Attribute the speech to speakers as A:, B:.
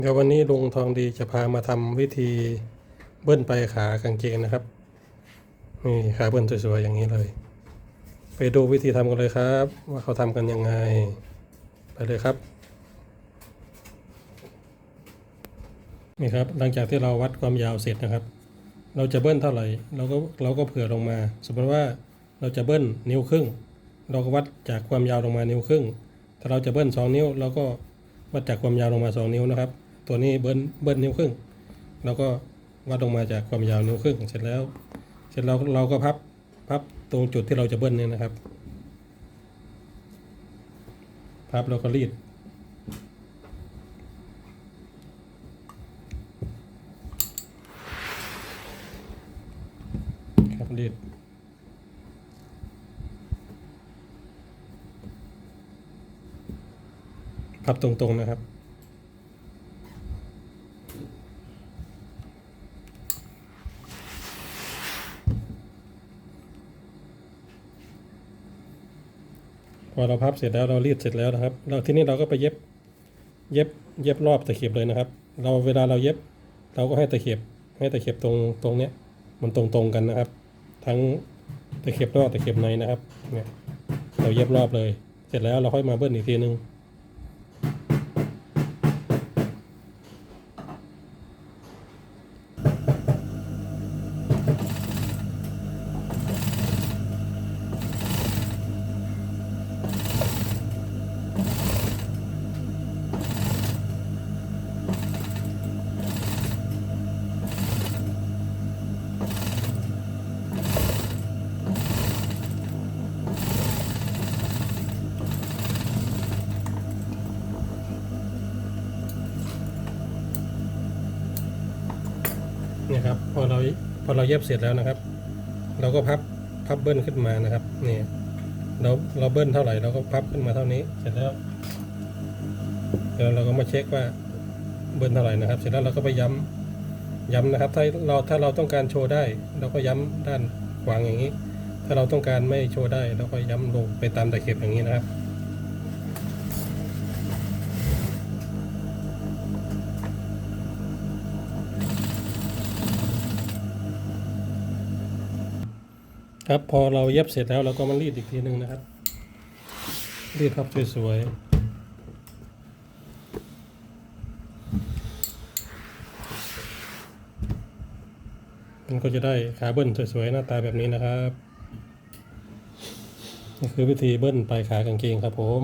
A: เดี๋ยววันนี้ลุงทองดีจะพามาทำวิธีเบิ้ลไปขากางเกงนะครับนี่ขาเบิ้ลสวยๆอย่างนี้เลย ไปดูวิธีทำกันเลยครับ ว่าเขาทำกันยังไง ไปเลยครับ นี่ครับหลังจากที่เราวัดความยาวเสร็จนะครับ เราจะเบิ้ลเท่าไหร่เราก็เราก็เผื่อลงมา สมมติว่าเราจะเบิ้ลนิ้วครึ่ง เราก็วัดจากความยาวลงมานิ้วครึ่ง ถ้าเราจะเบิ้ลสองนิ้วเราก็วัดจากความยาวลงมาสองนิ้วนะครับ ตัวนี้เบิ้ลเบิ้ลนิ้วครึ่งเราก็วัดลงมาจากความยาวนิ้วครึ่งเสร็จแล้ว เสร็จแล้วเราก็พับพับตรงจุดที่เราจะเบิ้ลเนี่ยนะครับ พับแล้วก็รีด ครับรีดพับตรงๆนะครับ พอเราพับเสร็จแล้วเรารีดเสร็จแล้วนะครับเราทีนี้เราก็ไปเย็บเย็บเย็บรอบตะเข็บเลยนะครับ เราเวลาเราเย็บ เราก็ให้ตะเข็บให้ตะเข็บตรงตรงเนี้ยมันตรงตรงกันนะครับ ทั้งตะเข็บนอกตะเข็บในนะครับเนี่ยเราเย็บรอบเลย เสร็จแล้วเราค่อยมาเบิ้ลอีกทีนึง เนี่ยครับพอเราพอเราเย็บเสร็จแล้วนะครับ เราก็พับพับเบิ้ลขึ้นมานะครับนี่เราเราเบิ้ลเท่าไหร่เราก็พับขึ้นมาเท่านี้เสร็จแล้วเดี๋ยวเราก็มาเช็คว่าเบิ้ลเท่าไหร่นะครับ เสร็จแล้วเราก็ไปย้ำย้ำนะครับ ถ้าเราถ้าเราต้องการโชว์ได้ เราก็ย้ำด้านขวางอย่างนี้ ถ้าเราต้องการไม่โชว์ได้เราก็ย้ำลงไปตามตะเข็บอย่างนี้นะครับ ครับพอเราเย็บเสร็จแล้วเราก็มารีดอีกทีหนึ่งนะครับ รีดพับสวยๆมันก็จะได้ขาเบิ้ลสวยๆหน้าตาแบบนี้นะครับนี่คือวิธีเบิ้ลปลายขากางเกงครับผม